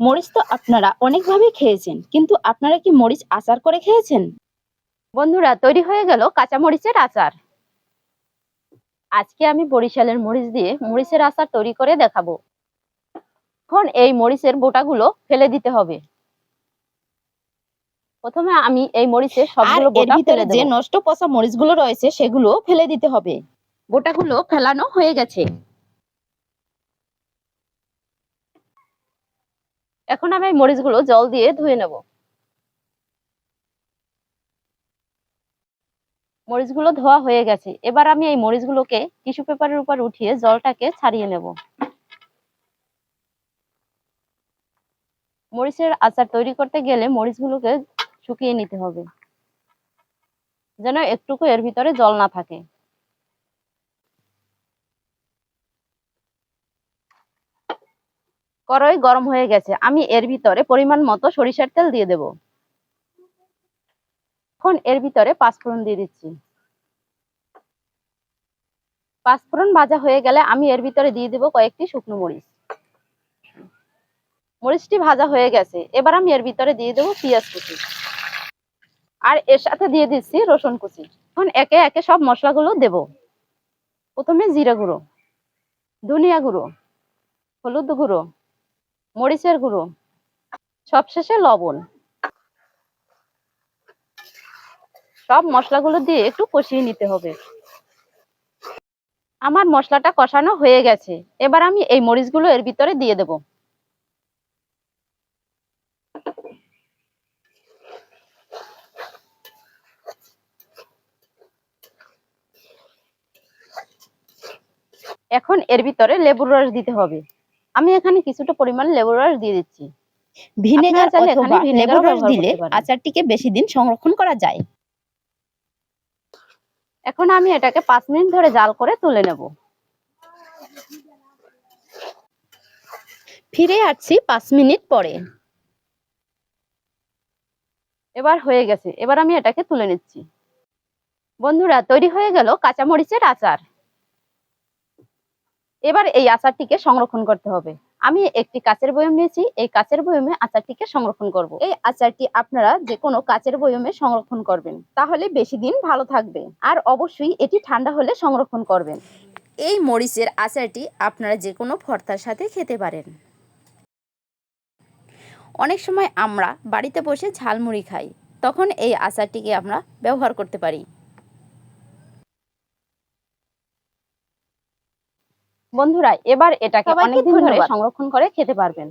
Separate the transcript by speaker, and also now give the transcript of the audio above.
Speaker 1: মরিচ তো আপনারা অনেকভাবে খেয়েছেন কিন্তু আপনারা কি মরিচ আচার করে খেয়েছেন?
Speaker 2: বন্ধুরা তৈরি হয়ে গেল কাঁচা মরিচের আচার। আজকে আমি বরিশালের মরিচ দিয়ে মরিচের আচার তৈরি করে দেখাবো। এখন এই মরিচের বোটাগুলো ফেলে দিতে হবে। প্রথমে আমি এই মরিচের সবগুলো বোটা ফেলে
Speaker 1: যে নষ্ট পচা মরিচগুলো রয়েছে সেগুলো ফেলে দিতে হবে। গোটাগুলো ফেলানো হয়ে গেছে।
Speaker 2: এখন আমি মরিচগুলো জল দিয়ে ধুয়ে নেব। মরিচগুলো ধোয়া হয়ে গেছে। এবার আমি এই মরিচগুলোকে টিস্যু পেপারের উপর উঠিয়ে জলটাকে ছাড়িয়ে নেব। মরিচের আচার তৈরি করতে গেলে মরিচগুলোকে শুকিয়ে নিতে হবে। যেন একটুকু এর ভিতরে জল না থাকে। কড়াই গরম হয়ে গেছে, আমি এর ভিতরে পরিমাণ মতো সরিষার তেল দিয়ে দেব। এখন এর ভিতরে পাঁচফোড়ন দিয়ে দিচ্ছি। পাঁচফোড়ন ভাজা হয়ে গেলে আমি এর ভিতরে দিয়ে দেব কয়েকটি শুকনো মরিচ। মরিচটি ভাজা হয়ে গেছে, এবার আমি এর ভিতরে দিয়ে দেবো পেঁয়াজ কুচি। আর এর সাথে দিয়ে দিচ্ছি রসুন কুচি। এখন একে একে সব মশলাগুলো দেব। প্রথমে জিরা গুঁড়ো, ধনিয়া গুঁড়ো, হলুদ গুঁড়ো মরিচের গুঁড়ো, সবশেষে লবণ। সব মশলাগুলো দিয়ে একটু কষিয়ে নিতে হবে। আমার মশলাটা কষানো হয়ে গেছে। এবার আমি এই মরিচগুলো এর ভিতরে দিয়ে দেব। এখন এর ভিতরে লেবুর রস দিতে হবে। আমি এখানে কিছুটা পরিমাণ লেবুর রস দিয়ে দিচ্ছি।
Speaker 1: ভিনেগার অথবা লেবুর রস দিলে আচারটিকে বেশি দিন সংরক্ষণ করা যায়।
Speaker 2: এখন আমি এটাকে পাঁচ মিনিট ধরে জাল করে তুলে নেব।
Speaker 1: ফিরে আসছি পাঁচ মিনিট পরে।
Speaker 2: এবার হয়ে গেছে। এবার আমি এটাকে তুলে নিচ্ছি। বন্ধুরা তৈরি হয়ে গেল কাঁচামরিচের আচার। এবার এই আচারটিকে সংরক্ষণ করতে হবে। আমি একটি কাচের বয়ম নিয়েছি, এই কাচের বয়মে আচারটিকে সংরক্ষণ করব।
Speaker 1: এই আচারটি আপনারা যে কোনো কাচের বয়মে সংরক্ষণ করবেন, তাহলে বেশি দিন ভালো থাকবে। আর অবশ্যই এটি ঠান্ডা হলে সংরক্ষণ করবেন। এই মরিচের আচারটি আপনারা যে কোনো ভর্তার সাথে খেতে পারেন। অনেক সময় আমরা বাড়িতে বসে ঝালমুড়ি খাই, তখন এই আচারটিকে আমরা ব্যবহার করতে পারি।
Speaker 2: বন্ধুরা এবার এটাকে অনেকদিন ধরে সংরক্ষণ করে খেতে পারবেন।